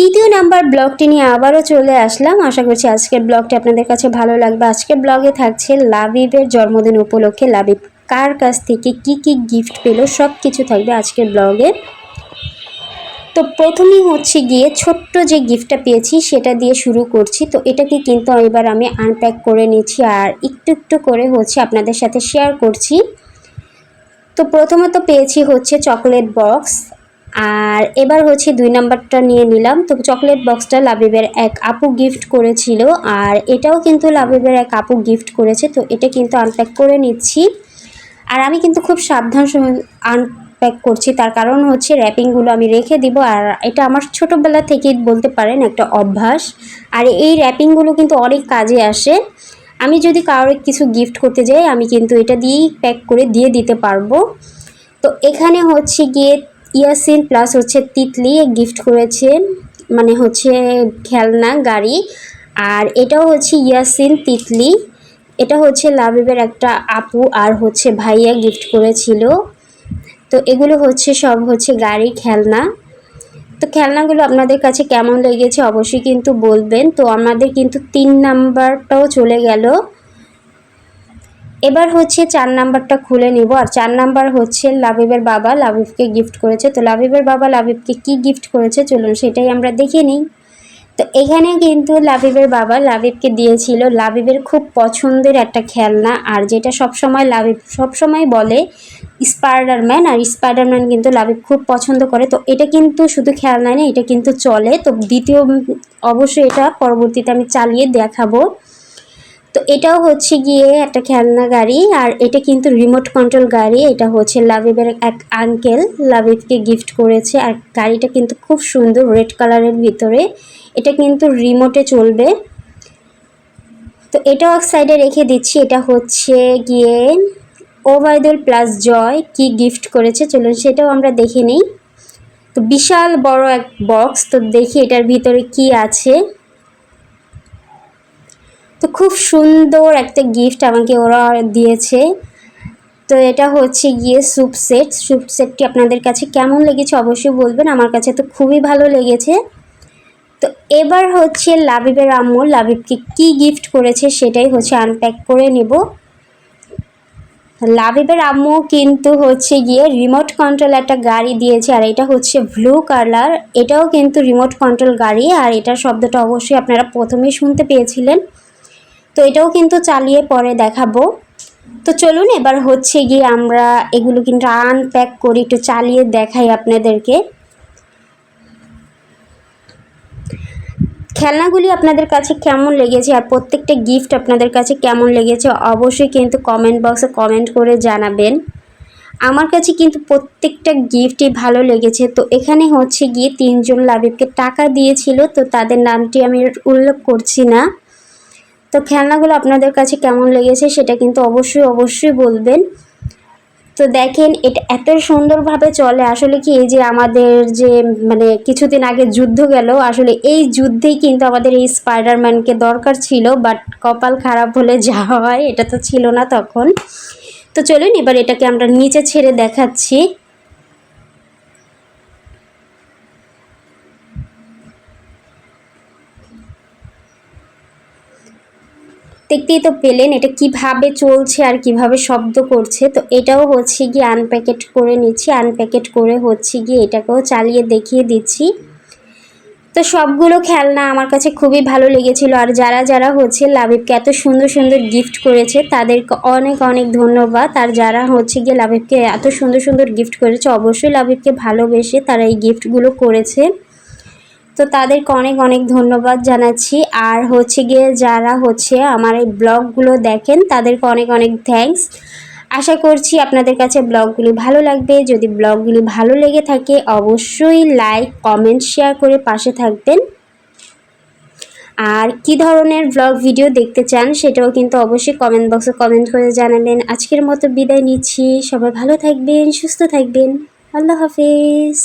তৃতীয় নাম্বার ব্লগটি নিয়ে আবারও চলে আসলাম। আশা করছি আজকের ব্লগটি আপনাদের কাছে ভালো লাগবে। আজকের ব্লগে থাকছে লাবিবের জন্মদিন উপলক্ষে লাবিব কার কাছ থেকে কি কি গিফট পেল সব কিছু থাকবে আজকের ব্লগে। তো প্রথমেই হচ্ছে গিয়ে ছোট্ট যে গিফটটা পেয়েছি সেটা দিয়ে শুরু করছি। তো এটাকে কিন্তু এবার আমি আনপ্যাক করে নিচ্ছি আর একটু একটু করে হচ্ছে আপনাদের সাথে শেয়ার করছি। তো প্রথমত পেয়েছি হচ্ছে চকলেট বক্স আর এবার হচ্ছে দুই নাম্বারটা নিয়ে নিলাম। তো চকলেট বক্সটা লাবিবের এক আপু গিফট করেছিল, আর এটাও কিন্তু লাবিবের এক আপু গিফট করেছে, তো এটা কিন্তু আনপ্যাক করে নিচ্ছি। আর আমি কিন্তু খুব সাবধান আনপ্যাক করছি, তার কারণ হচ্ছে র্যাপিংগুলো আমি রেখে দিব, আর এটা আমার ছোটোবেলা থেকেই বলতে পারেন একটা অভ্যাস। আর এই র্যাপিংগুলো কিন্তু অনেক কাজে আসে। আমি যদি কারোর কিছু গিফট করতে যাই, আমি কিন্তু এটা দিয়েই প্যাক করে দিয়ে দিতে পারব। তো এখানে হচ্ছে গিয়ে ইয়াসিন প্লাস হচ্ছে তিতলি গিফট করেছে মানে হচ্ছে খেলনা, গাড়ি, আর এটাও হচ্ছে ইয়াসিন তিতলি। এটা হচ্ছে লাবিবের একটা আপু আর হচ্ছে ভাইয়া গিফট করেছিল। তো এগুলো হচ্ছে সব হচ্ছে গাড়ি, খেলনা। তো খেলনাগুলো আপনাদের কাছে কেমন লেগেছে অবশ্যই কিন্তু বলবেন। তো আমাদের কিন্তু তিন নাম্বারটাও চলে গেল। এবার হচ্ছে চার নাম্বারটা খুলে নিব। আর চার নাম্বার হচ্ছে লাবিবের বাবা লাবিবকে গিফট করেছে। তো লাবিবের বাবা লাবিবকে কি গিফট করেছে চলুন সেটাই আমরা দেখে নিই। তো এখানে কিন্তু লাবিবের বাবা লাবিবকে দিয়েছিল লাবিবের খুব পছন্দের একটা খেলনা। আর যেটা সবসময় লাবিব সবসময় বলে স্পাইডারম্যান। আর স্পাইডারম্যান কিন্তু লাবিব খুব পছন্দ করে। তো এটা কিন্তু শুধু খেলনা নেই এটা কিন্তু চলে। তো দ্বিতীয়, অবশ্যই এটা পরবর্তীতে আমি চালিয়ে দেখাবো। তো এটাও হচ্ছে গিয়ে একটা খেলনা গাড়ি, আর এটা কিন্তু রিমোট কন্ট্রোল গাড়ি, এটা হচ্ছে লাবিবের এক আঙ্কেল লাবিবকে গিফট করেছে, আর গাড়িটা কিন্তু খুব সুন্দর রেড কালারের ভিতরে, এটা কিন্তু রিমোটে চলবে। তো এটাও এক সাইডে রেখে দিচ্ছি, এটা হচ্ছে গিয়ে ওবায়দুল প্লাস জয় কি গিফট করেছে, চলুন সেটাও আমরা দেখে নিই। তো বিশাল বড় এক বক্স তো দেখি এটার ভিতরে কি আছে। তো খুব সুন্দর একটা গিফট আমাকে ওরা দিয়েছে। তো এটা হচ্ছে গিয়ে স্যুপ সেট স্যুপ সেটটি আপনাদের কাছে কেমন লেগেছে অবশ্যই বলবেন। আমার কাছে তো খুবই ভালো লেগেছে। তো এবার হচ্ছে লাবিবের আম্মু লাবিবকে কি গিফট করেছে সেটাই হচ্ছে আনপ্যাক করে নেব। লাবিবের আম্মু কিন্তু হচ্ছে গিয়ে রিমোট কন্ট্রোল একটা গাড়ি দিয়েছে, আর এটা হচ্ছে ব্লু কালার এটাও কিন্তু রিমোট কন্ট্রোল গাড়ি, আর এটার শব্দটা অবশ্যই আপনারা প্রথমেই শুনতে পেয়েছিলেন। তো এটাও কিন্তু চালিয়ে পরে দেখাবো। তো চলুন এবার হচ্ছে গিয়ে আমরা এগুলো কিন্তু আনপ্যাক করি, একটু চালিয়ে দেখাই আপনাদেরকে। খেলনাগুলি আপনাদের কাছে কেমন লেগেছে আর প্রত্যেকটা গিফট আপনাদের কাছে কেমন লেগেছে অবশ্যই কিন্তু কমেন্ট বক্সে কমেন্ট করে জানাবেন। আমার কাছে কিন্তু প্রত্যেকটা গিফটই ভালো লেগেছে। তো এখানে হচ্ছে গিয়ে তিনজন লাবিবকে টাকা দিয়েছিল, তো তাদের নামটি আমি উল্লেখ করছি না। তো খেলনাগুলো আপনাদের কাছে কেমন লেগেছে সেটা কিন্তু অবশ্যই অবশ্যই বলবেন। তো দেখেন, এটা এত সুন্দরভাবে চলে। আসলে কি এই যে আমাদের যে মানে কিছুদিন আগে যুদ্ধ গেল, আসলে এই যুদ্ধেই কিন্তু আমাদের এই স্পাইডারম্যানকে দরকার ছিল বাট কপাল খারাপ হলে যা হয়, এটা তো ছিল না তখন। তো চলুন, এবার এটাকে আমরা নিচে ছেড়ে দেখাচ্ছি। দেখতেই তো পেলেন, এটা কীভাবে চলছে আর কীভাবে শব্দ করছে, তো এটাও হচ্ছে গিয়ে আনপ্যাকেট করে নিচ্ছি আনপ্যাকেট করে হচ্ছে গিয়ে এটাকেও চালিয়ে দেখিয়ে দিচ্ছি। তো সবগুলো খেলনা আমার কাছে খুবই ভালো লেগেছিল, আর যারা যারা হচ্ছে লাবিবকে এত সুন্দর সুন্দর গিফট করেছে, তাদেরকে অনেক অনেক ধন্যবাদ। আর যারা হচ্ছে গিয়ে লাবিবকে এত সুন্দর সুন্দর গিফট করেছে, অবশ্যই লাবিবকে ভালোবেসে তারা এই গিফটগুলো করেছে। তো তাদেরকে অনেক অনেক ধন্যবাদ জানাচ্ছি। আর হচ্ছে গিয়ে যারা হচ্ছে আমার এই ব্লগগুলো দেখেন, তাদেরকে অনেক অনেক থ্যাংকস আশা করছি আপনাদের কাছে ব্লগগুলি ভালো লাগবে। যদি ব্লগগুলি ভালো লেগে থাকে, অবশ্যই লাইক কমেন্ট শেয়ার করে পাশে থাকবেন। আর কি ধরনের ব্লগ ভিডিও দেখতে চান, সেটাও কিন্তু অবশ্যই কমেন্ট বক্সে কমেন্ট করে জানাবেন। আজকের মতো বিদায় নিচ্ছি। সবাই ভালো থাকবেন, সুস্থ থাকবেন। আল্লাহ হাফিজ।